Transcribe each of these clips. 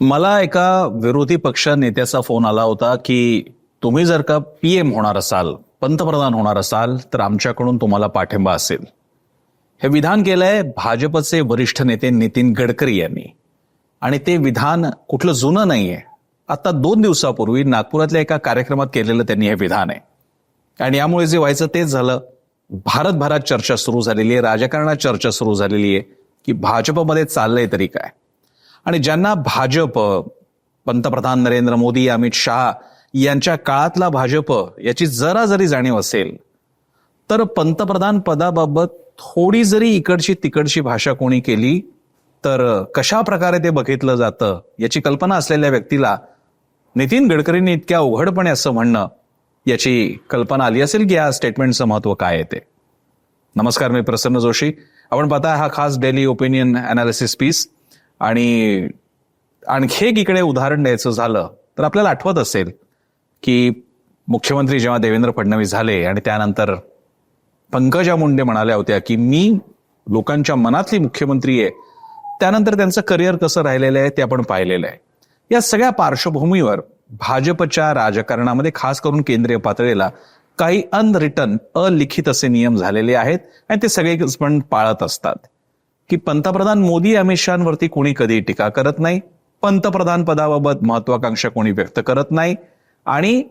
मला एका विरोधी पक्ष नेत्याचा फोन आला होता की तुम्ही जर का पीएम होणार असाल पंतप्रधान होणार असाल तर आमच्याकडून तुम्हाला पाठिंबा असेल. हे विधान केलंय भाजपचे वरिष्ठ नेते नितीन गडकरी यांनी. आणि ते विधान कुठलं जुनं नाहीये. आता दोन दिवसापूर्वी नागपुरातल्या एका कार्यक्रमात केलेलं त्यांनी हे विधान आहे. आणि यामुळे जे व्हायचं तेच झालं. भारतभरात चर्चा सुरू झालेली आहे राजकारणात चर्चा सुरू झालेली आहे की भाजपमध्ये चाललंय तरी काय. आणि ज्यांना भाजप पंतप्रधान नरेंद्र मोदी अमित शहा यांच्या काळातला भाजप याची जरा जरी जाणीव असेल तर पंतप्रधान पदाबाबत थोडी जरी इकडची तिकडची भाषा कोणी केली तर कशा प्रकारे ते बघितलं जातं याची कल्पना असलेल्या व्यक्तीला नितीन गडकरींनी इतक्या उघडपणे असं म्हणणं याची कल्पना आली असेल की या स्टेटमेंटचं महत्त्व काय आहे ते. नमस्कार मी प्रसन्न जोशी. आपण पाहताय हा खास डेली ओपिनियन अनालिसिस पीस आणि आणखी एक इकडे उदाहरण द्यायचं झालं तर आपल्याला आठवत असेल की मुख्यमंत्री जेव्हा देवेंद्र फडणवीस झाले आणि त्यानंतर पंकजा मुंडे म्हणाल्या होत्या की मी लोकांच्या मनातली मुख्यमंत्री आहे त्यानंतर त्यांचं करिअर कसं राहिलेलं आहे ते आपण पाहिलेलं आहे. या सगळ्या पार्श्वभूमीवर भाजपच्या राजकारणामध्ये खास करून केंद्रीय पातळीला काही अनरिटर्न अलिखित असे नियम झालेले आहेत आणि ते सगळे पण पाळत असतात. की पंतप्रधान मोदी अमित शहावरती कोणी कधी टीका करत नाही. पंतप्रधान पदाबाबत महत्वाकांक्षा कोणी व्यक्त करत नाही. आणि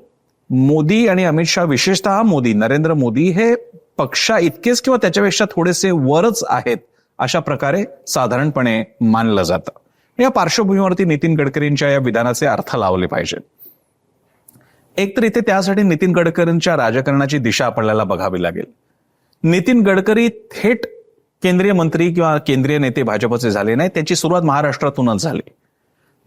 मोदी आणि अमित शहा विशेषतः मोदी नरेंद्र मोदी हे पक्षा इतकेच किंवा त्याच्यापेक्षा थोडेसे वरच आहेत अशा प्रकारे साधारणपणे मानलं जातं. या पार्श्वभूमीवरती नितीन गडकरींच्या या विधानाचे अर्थ लावले पाहिजेत. एक तर इथे त्यासाठी नितीन गडकरींच्या राजकारणाची दिशा आपल्याला बघावी लागेल. नितीन गडकरी थेट केंद्रीय मंत्री किंवा केंद्रीय नेते भाजपचे झाले नाही त्याची सुरुवात महाराष्ट्रातूनच झाली.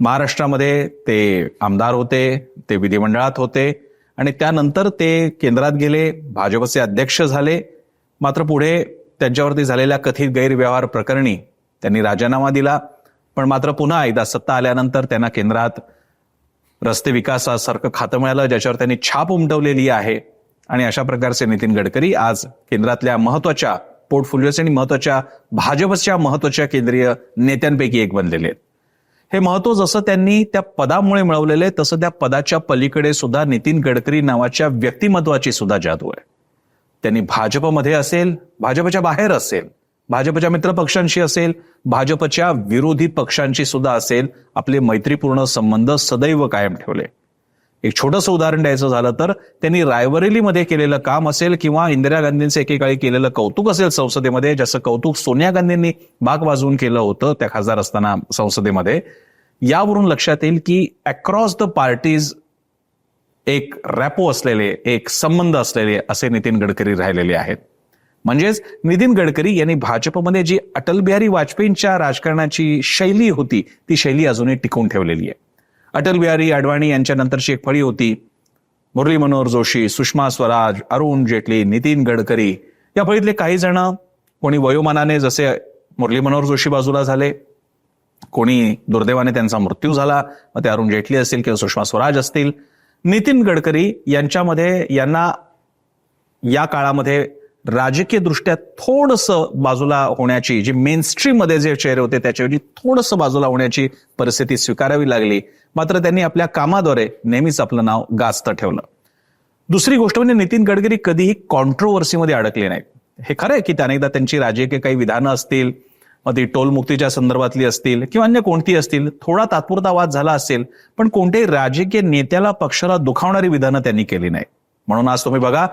महाराष्ट्रामध्ये ते आमदार होते ते विधिमंडळात होते आणि त्यानंतर ते केंद्रात गेले भाजपचे अध्यक्ष झाले. मात्र पुढे त्यांच्यावरती झालेल्या कथित गैरव्यवहार प्रकरणी त्यांनी राजीनामा दिला. पण मात्र पुन्हा एकदा सत्ता आल्यानंतर त्यांना केंद्रात रस्ते विकासासारखं खातं मिळालं ज्याच्यावर त्यांनी छाप उमटवलेली आहे. आणि अशा प्रकारचे नितीन गडकरी आज केंद्रातल्या महत्त्वाच्या पोर्टफोलिओचे आणि महत्त्वाच्या भाजपच्या महत्त्वाच्या केंद्रीय नेत्यांपैकी एक बनलेले आहेत. हे महत्त्व जसं त्यांनी त्या पदामुळे मिळवलेले तसं त्या पदाच्या पलीकडे सुद्धा नितीन गडकरी नावाच्या व्यक्तिमत्वाची सुद्धा जादू आहे. त्यांनी भाजपमध्ये असेल भाजपच्या बाहेर असेल भाजपच्या मित्रपक्षांशी असेल भाजपच्या विरोधी पक्षांशी सुद्धा असेल आपले मैत्रीपूर्ण संबंध सदैव कायम ठेवले. एक छोटंसं उदाहरण द्यायचं झालं तर त्यांनी रायबरेलीमध्ये केलेलं काम असेल किंवा इंदिरा गांधींचं एकेकाळी केलेलं कौतुक असेल संसदेमध्ये ज्याचं कौतुक सोनिया गांधींनी भाग वाजवून केलं होतं त्या खासदार असताना संसदेमध्ये यावरून लक्षात येईल की अक्रॉस द पार्टीज एक रॅपो असलेले एक संबंध असलेले असे नितीन गडकरी राहिलेले आहेत. म्हणजेच नितीन गडकरी यांनी भाजपमध्ये जी अटल बिहारी वाजपेयींच्या राजकारणाची शैली होती ती शैली अजूनही टिकून ठेवलेली आहे. अटल बिहारी अडवाणी यांच्या नंतरची एक फळी होती. मुरली मनोहर जोशी सुषमा स्वराज अरुण जेटली नितीन गडकरी या फळीतले काही जण कोणी वयोमानाने जसे मुरली मनोहर जोशी बाजूला झाले कोणी दुर्दैवाने त्यांचा मृत्यू झाला मग ते अरुण जेटली असतील किंवा सुषमा स्वराज असतील. नितीन गडकरी यांच्यामध्ये यांना या काळामध्ये राजकीय दृष्ट्या थोडंसं बाजूला होण्याची जी मेन मध्ये जे चेहरे होते त्याच्याऐवजी थोडंसं बाजूला होण्याची परिस्थिती स्वीकारावी लागली. मात्र त्यांनी आपल्या कामाद्वारे नेहमीच आपलं नाव गाजतं ठेवलं. दुसरी गोष्ट म्हणजे नितीन गडकरी कधीही कॉन्ट्रोवर्सीमध्ये अडकले नाहीत. हे खरं आहे की अनेकदा त्यांची राजकीय काही विधानं असतील मग ती टोलमुक्तीच्या संदर्भातली असतील किंवा अन्य कोणती असतील थोडा तात्पुरता वाद झाला असेल पण कोणत्याही राजकीय नेत्याला पक्षाला दुखावणारी विधानं त्यांनी केली नाही म्हणून आज तुम्ही बघा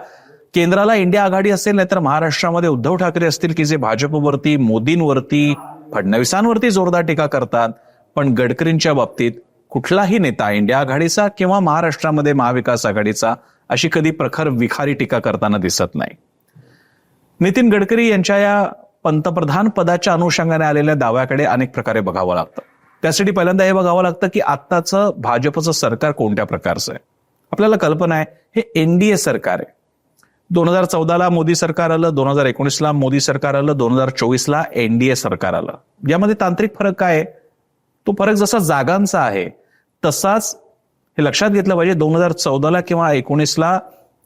केंद्राला इंडिया आघाडी असेल नाहीतर महाराष्ट्रामध्ये उद्धव ठाकरे असतील की जे भाजपवरती मोदींवरती फडणवीसांवरती जोरदार टीका करतात. पण गडकरींच्या बाबतीत कुठलाही नेता इंडिया आघाडीचा किंवा महाराष्ट्रामध्ये महाविकास आघाडीचा अशी कधी प्रखर विखारी टीका करताना दिसत नाही. नितीन गडकरी यांच्या या पंतप्रधान पदाच्या अनुषंगाने आलेल्या दाव्याकडे अनेक प्रकारे बघावं लागतं. त्यासाठी पहिल्यांदा हे बघावं लागतं की आत्ताचं भाजपचं सरकार कोणत्या प्रकारचं आहे? आपल्याला कल्पना आहे हे एनडीए सरकार आहे. दोन हजार चौदाला मोदी सरकार आलं दोन हजार एकोणीसला मोदी सरकार आलं दोन हजार चोवीसला एनडीए सरकार आलं. यामध्ये तांत्रिक फरक काय? तो फरक जसा जागांचा आहे तसाच हे लक्षात घेतलं पाहिजे दोन हजार चौदाला किंवा एकोणीसला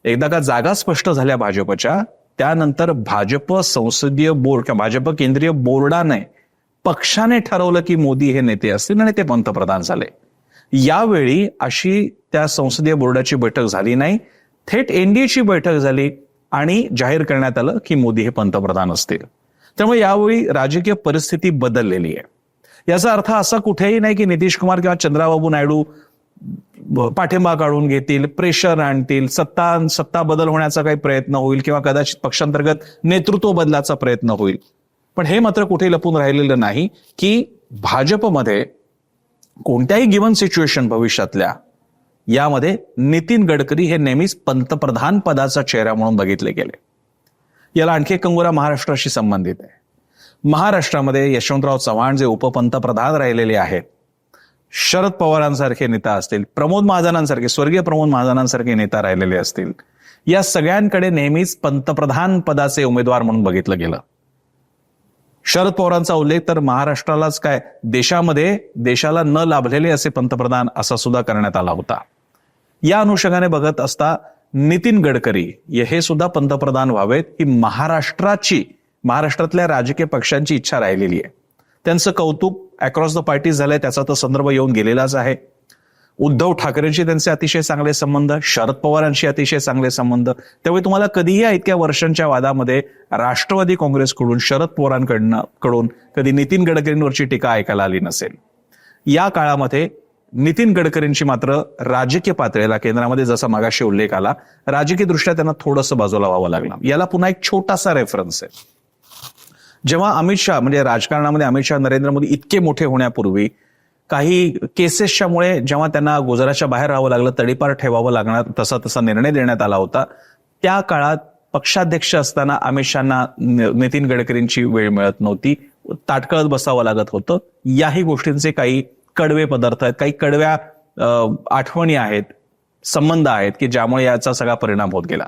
एकदा का जागा स्पष्ट झाल्या भाजपच्या त्यानंतर भाजप संसदीय बोर्ड किंवा भाजप केंद्रीय बोर्डाने पक्षाने ठरवलं की मोदी हे नेते असतील आणि ते पंतप्रधान झाले. यावेळी अशी त्या संसदीय बोर्डाची बैठक झाली नाही. थेट एनडीएची बैठक झाली आणि जाहीर करण्यात आलं की मोदी हे पंतप्रधान असतील. त्यामुळे यावेळी राजकीय परिस्थिती बदललेली आहे. याचा अर्थ असा कुठेही नाही की नितीश कुमार किंवा चंद्राबाबू नायडू पाठिंबा काढून घेतील प्रेशर आणतील सत्ता सत्ता बदल होण्याचा काही प्रयत्न होईल किंवा कदाचित पक्षांतर्गत नेतृत्व बदलाचा प्रयत्न होईल. पण हे मात्र कुठे लपून राहिलेलं नाही की भाजपमध्ये कोणत्याही गिवन सिच्युएशन भविष्यातल्या यामध्ये नितीन गडकरी हे नेहमीच पंतप्रधान पदाचा चेहरा म्हणून बघितले गेले. याला आणखी एक कंगोरा महाराष्ट्राशी संबंधित आहे. महाराष्ट्रामध्ये यशवंतराव चव्हाण जे उपपंतप्रधान राहिलेले आहेत शरद पवारांसारखे नेता असतील प्रमोद महाजनांसारखे स्वर्गीय प्रमोद महाजनांसारखे नेता राहिलेले असतील या सगळ्यांकडे नेहमीच पंतप्रधान पदाचे उमेदवार म्हणून बघितलं गेलं. शरद पवारांचा उल्लेख तर महाराष्ट्रालाच काय देशामध्ये देशाला न लाभलेले असे पंतप्रधान असा सुद्धा करण्यात आला होता. या अनुषंगाने बघत असता नितीन गडकरी हे सुद्धा पंतप्रधान व्हावेत ही महाराष्ट्राची महाराष्ट्रातल्या राजकीय पक्षांची इच्छा राहिलेली आहे. त्यांचं कौतुक अक्रॉस द पार्टी झालंय त्याचा तर संदर्भ येऊन गेलेलाच आहे. उद्धव ठाकरेंशी त्यांचे अतिशय चांगले संबंध शरद पवारांशी अतिशय चांगले संबंध. त्यामुळे तुम्हाला कधीही इतक्या वर्षांच्या वादामध्ये राष्ट्रवादी काँग्रेसकडून शरद पवारांकडनं कडून कधी नितीन गडकरींवरची टीका ऐकायला आली नसेल. या काळामध्ये नितीन गडकरींची मात्र राजकीय पातळीला केंद्रामध्ये जसा मागाशी उल्लेख आला राजकीय दृष्ट्या त्यांना थोडंसं बाजूला व्हावं लागलं याला पुन्हा एक छोटासा रेफरन्स आहे. जेव्हा अमित शहा म्हणजे राजकारणामध्ये अमित शहा नरेंद्र मोदी इतके मोठे होण्यापूर्वी काही केसेसच्यामुळे जेव्हा त्यांना गुजरातच्या बाहेर राहावं लागलं तडीपार ठेवावं लागणार तसा तसा निर्णय देण्यात आला होता त्या काळात पक्षाध्यक्ष असताना अमित शहाना नितीन गडकरींची वेळ मिळत नव्हती. ताटकळत बसावं लागत होतं. याही गोष्टींचे काही कडवे पदार्थ आहेत. काही कडव्या आठवणी आहेत संबंध आहेत की ज्यामुळे याचा सगळा परिणाम होत गेला.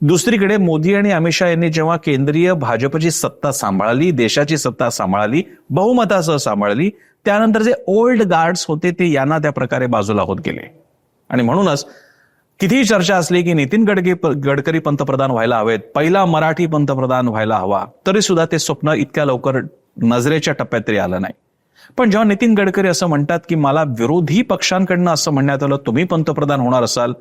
दुसरीकडे मोदी आणि अमित शहा यांनी जेव्हा केंद्रीय भाजपची सत्ता सांभाळली देशाची सत्ता सांभाळली बहुमतासह सांभाळली त्यानंतर जे ओल्ड गार्ड्स होते ते यांना त्या प्रकारे बाजूला होत गेले. आणि म्हणूनच कितीही चर्चा असली की नितीन गडकरी गडकरी पंतप्रधान व्हायला हवेत पहिला मराठी पंतप्रधान व्हायला हवा तरी सुद्धा ते स्वप्न इतक्या लवकर नजरेच्या टप्प्यात तरी आलं नाही. पण जेव्हा नितीन गडकरी असं म्हणतात की मला विरोधी पक्षांकडनं असं म्हणण्यात आलं तुम्ही पंतप्रधान होणार असाल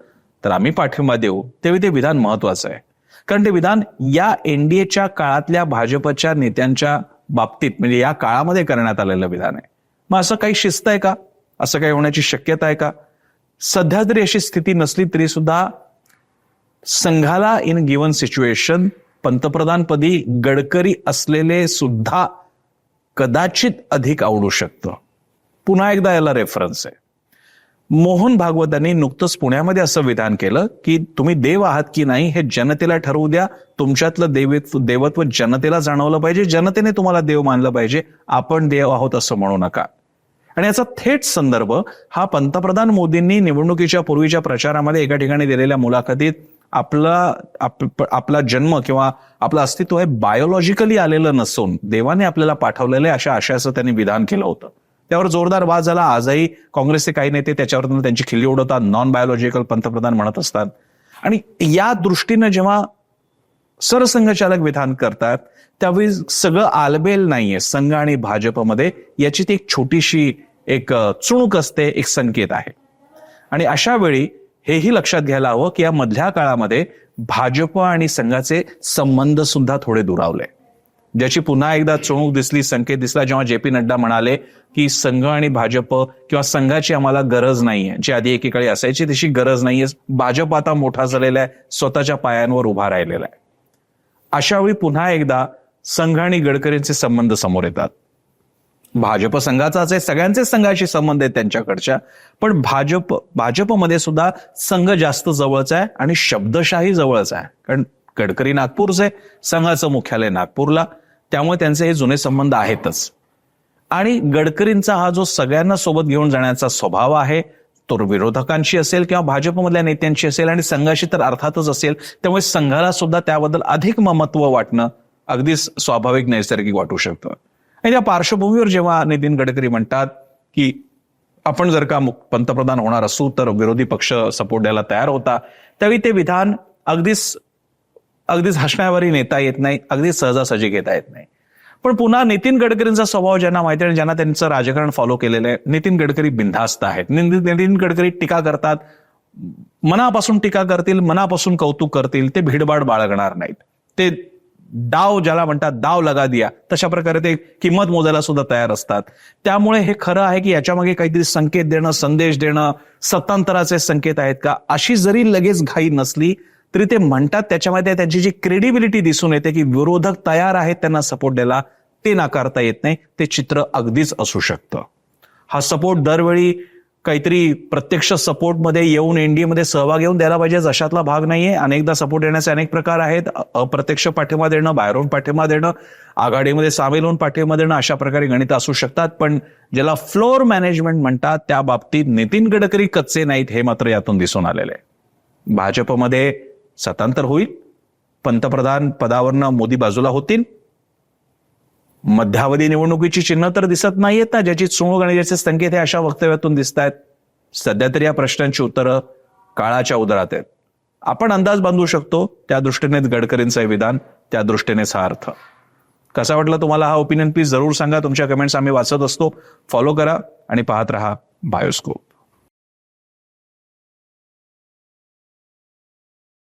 तर आम्ही पाठिंबा देऊ. तेव्हा ते विधान महत्वाचं आहे. कारण ते विधान या एनडीएच्या काळातल्या भाजपच्या नेत्यांच्या बाबतीत म्हणजे या काळामध्ये करण्यात आलेलं विधान आहे. मग असं काही शिस्त आहे का? असं काही होण्याची शक्यता आहे का? सध्या जरी अशी स्थिती नसली तरी सुद्धा संघाला इन गिवन सिच्युएशन पंतप्रधानपदी गडकरी असलेले सुद्धा कदाचित अधिक आवडू शकतं. पुन्हा एकदा याला रेफरन्स आहे. मोहन भागवतांनी नुकतंच पुण्यामध्ये असं विधान केलं की तुम्ही देव आहात की नाही हे जनतेला ठरवू द्या. तुमच्यातलं देवत्व देवत्व जनतेला जाणवलं पाहिजे. जनतेने तुम्हाला देव मानलं पाहिजे. आपण देव आहोत असं म्हणू नका. आणि याचा थेट संदर्भ हा पंतप्रधान मोदींनी निवडणुकीच्या पूर्वीच्या प्रचारामध्ये एका ठिकाणी दिलेल्या मुलाखतीत आपला आपला जन्म किंवा आपलं अस्तित्व हे बायोलॉजिकली आलेलं नसून देवाने आपल्याला पाठवलेलं आहे अशा आशयाचं त्यांनी विधान केलं होतं. त्यावर जोरदार वाद झाला. आजही काँग्रेसचे काही नेते त्याच्यावर त्यांची खिल्ली उडवतात नॉन बायोलॉजिकल पंतप्रधान म्हणत असतात. आणि या दृष्टीनं जेव्हा सरसंघचालक विधान करतात त्यावेळी सगळं आलबेल नाहीये संघ आणि भाजपमध्ये. याची ती एक छोटीशी एक चुणूक असते एक संकेत आहे. आणि अशा वेळी हेही लक्षात घ्यायला हवं की या मधल्या काळामध्ये भाजप आणि संघाचे संबंध सुद्धा थोडे दुरावले. ज्याची पुन्हा एकदा चोणूक दिसली संकेत दिसला जेव्हा जे पी नड्डा म्हणाले की संघ आणि भाजप किंवा संघाची आम्हाला गरज नाहीये जी आधी एकीकडे असायची तशी गरज नाहीये. भाजप आता मोठा झालेला आहे स्वतःच्या पायांवर उभा राहिलेला आहे. अशावेळी पुन्हा एकदा संघ आणि गडकरींचे संबंध समोर येतात. भाजप संघाचाच आहे सगळ्यांचे संघाशी संबंध आहेत त्यांच्याकडच्या. पण भाजप भाजपमध्ये सुद्धा संघ जास्त जवळचा आहे आणि शब्दशाही जवळचा आहे. कारण गडकरी नागपूरचे संघाचं मुख्यालय नागपूरला त्यामुळे त्यांचे हे जुने संबंध आहेतच. आणि गडकरींचा हा जो सगळ्यांना सोबत घेऊन जाण्याचा स्वभाव आहे तो विरोधकांशी असेल किंवा भाजपमधल्या नेत्यांशी असेल आणि संघाशी तर अर्थातच असेल त्यामुळे संघाला सुद्धा त्याबद्दल अधिक ममत्व वाटणं अगदीच स्वाभाविक नैसर्गिक वाटू शकतं. आणि त्या पार्श्वभूमीवर जेव्हा नितीन गडकरी म्हणतात की आपण जर का पंतप्रधान होणार असू तर विरोधी पक्ष सपोर्ट द्यायला तयार होता त्यावेळी ते विधान अगदीच अगदीच हसण्यावरही नेता येत नाही अगदी सहजासहजी घेता येत नाही. पण पुन्हा नितीन गडकरींचा स्वभाव ज्यांना माहिती आहे ज्यांना त्यांचं राजकारण फॉलो केलेलं आहे नितीन गडकरी बिनधास्त आहेत. नितीन नितीन गडकरी टीका करतात मनापासून टीका करतील मनापासून कौतुक करतील ते भिडबाड बाळगणार नाहीत. ते डाव ज्याला म्हणतात डाव लगा दिया तशा प्रकारे ते किंमत मोजायला सुद्धा तयार असतात. त्यामुळे हे खरं आहे की याच्यामागे काहीतरी संकेत देणं संदेश देणं सत्तांतराचे संकेत आहेत का? अशी जरी लगेच घाई नसली तरी ते म्हणतात त्याच्यामध्ये त्यांची जी क्रेडिबिलिटी दिसून येते की विरोधक तयार आहेत त्यांना सपोर्ट द्यायला ते नाकारता येत नाही. ते चित्र अगदीच असू शकतं. हा सपोर्ट दरवेळी काहीतरी प्रत्यक्ष सपोर्टमध्ये येऊन एनडीएमध्ये सहभाग घेऊन द्यायला पाहिजे. अशातला भाग नाहीये. अनेकदा सपोर्ट देण्याचे अनेक प्रकार आहेत. अप्रत्यक्ष पाठिंबा देणं बाहेरून पाठिंबा देणं आघाडीमध्ये सामील होऊन पाठिंबा देणं अशा प्रकारे गणित असू शकतात. पण ज्याला फ्लोअर मॅनेजमेंट म्हणतात त्या बाबतीत नितीन गडकरी कच्चे नाहीत हे मात्र यातून दिसून आलेलं आहे. भाजपमध्ये सतांतर होईल. पंतप्रधान पदावरनं मोदी बाजूला होतील. मध्यावधी निवडणुकीची चिन्ह तर दिसत नाहीयेत ना ज्याची चोळ आणि ज्याचे संकेत हे अशा वक्तव्यातून दिसत आहेत सध्या तरी या प्रश्नांची उत्तरं काळाच्या उदरात आहेत. आपण अंदाज बांधू शकतो त्या दृष्टीनेच गडकरींचं हे विधान त्या दृष्टीनेच हा अर्थ. कसा वाटला तुम्हाला हा ओपिनियन प्लीज जरूर सांगा. तुमच्या कमेंट्स आम्ही वाचत असतो. फॉलो करा आणि पाहत रहा बायोस्कोप